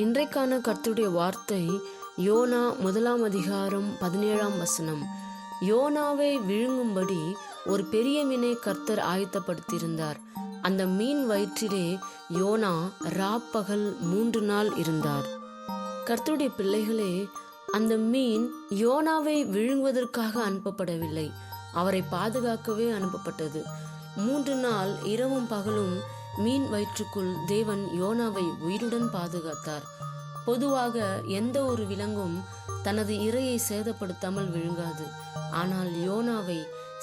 இன்றைக்கான கர்த்துடைய வார்த்தை யோனா முதலாம் அதிகாரம் பதினேழாம் வசனம். யோனாவை விழுங்கும்படி ஒரு பெரிய மீனை கர்த்தர் ஆயத்தப்படுத்தியிருந்தார். அந்த மீன் வயிற்றிலே யோனா ராப்பகல் மூன்று நாள் இருந்தார். கர்த்தருடைய பிள்ளைகளே அந்த மீன் யோனாவை விழுங்குவதற்காக அனுப்பப்படவில்லை. அவரை பாதுகாக்கவே அனுப்பப்பட்டது. மூன்று நாள் இரவும் பகலும் மீன் வயிற்றுக்குள் தேவன் யோனாவை உயிருடன் பாதுகாத்தார். பொதுவாக எந்த ஒரு விலங்கும் தனது இரையை சேதப்படுத்தாமல் விழுங்காது. ஆனால் யோனாவை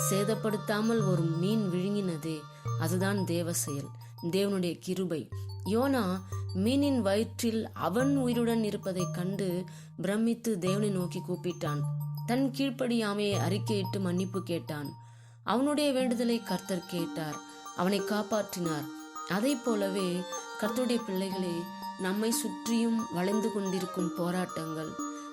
சேதப்படுத்தாமல் ஒரு மீன் விழுங்கினதே அதுதான் தேவ செயல் தேவனுடைய கிருபை. யோனா மீனின் வயிற்றில் அவன் உயிருடன் இருப்பதைக் கண்டு பிரமித்து தேவனை நோக்கி கூப்பிட்டான். தன் கீழ்ப்படியாமையை அறிக்கையிட்டு மன்னிப்பு கேட்டான். அவனுடைய வேண்டுதலை கர்த்தர் கேட்டார். அவனை காப்பாற்றினார். அதை போலவே கர்த்தருடைய பிள்ளைகளே நம்மை சுற்றியும் வளைந்து கொண்டிருக்கும் போராட்டங்கள்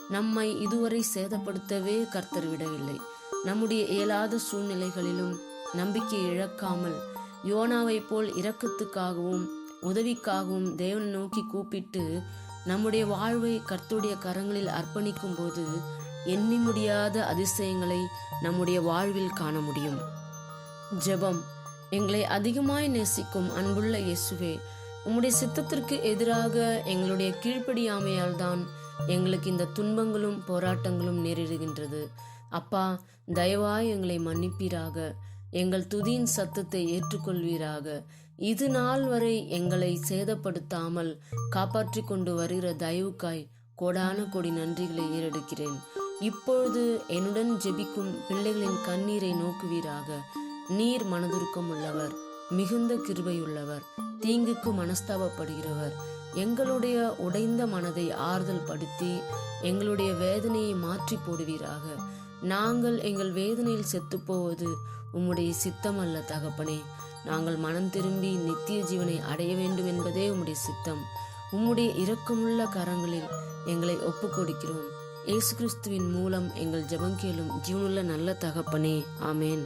நம்மை இதுவரை சேதப்படுத்தவே கர்த்தர் விடவில்லை. நம்முடைய இயலாத சூழ்நிலைகளிலும் நம்பிக்கை இழக்காமல் யோனாவை போல் இரக்கத்துக்காகவும் உதவிக்காகவும் தேவனை நோக்கி கூப்பிட்டு நம்முடைய வாழ்வை கர்த்துடைய கரங்களில் அர்ப்பணிக்கும் போது எண்ணி முடியாத அதிசயங்களை நம்முடைய வாழ்வில் காண முடியும். ஜெபம். எங்களை அதிகமாய் நேசிக்கும் அன்புள்ள இயேசுவே உம்முடைய சித்தத்திற்கு எதிராக எங்களுடைய கீழ்ப்படியாமையால் தான் எங்களுக்கு இந்த துன்பங்களும் போராட்டங்களும் நேரிடுகின்றது. அப்பா தயவாய் எங்களை மன்னிப்பீராக. எங்கள் துதியின் சத்தத்தை ஏற்றுக்கொள்வீராக. இது நாள் வரை எங்களை சேதப்படுத்தாமல் காப்பாற்றி கொண்டு வருகிற தயவுக்காய் கோடான கொடி நன்றிகளை ஏறெடுக்கிறேன். இப்பொழுது என்னுடன் ஜெபிக்கும் பிள்ளைகளின் கண்ணீரை நோக்குவீராக. நீர் மனதுருக்கம் உள்ளவர் மிகுந்த கிருபையுள்ளவர் தீங்குக்கு மனஸ்தாபப்படுகிறவர். எங்களுடைய உடைந்த மனதை ஆறுதல் படுத்தி எங்களுடைய வேதனையை மாற்றி போடுவீராக. நாங்கள் எங்கள் வேதனையில் செத்துப்போவது உம்முடைய சித்தம் அல்ல தகப்பனே. நாங்கள் மனம் திரும்பி நித்திய ஜீவனை அடைய வேண்டும் என்பதே உம்முடைய சித்தம். உம்முடைய இரக்கமுள்ள கரங்களில் எங்களை ஒப்பு கொடுக்கிறோம். இயேசு கிறிஸ்துவின் மூலம் எங்கள் ஜெபம் கேளும் ஜீவனுள்ள நல்ல தகப்பனே. ஆமேன்.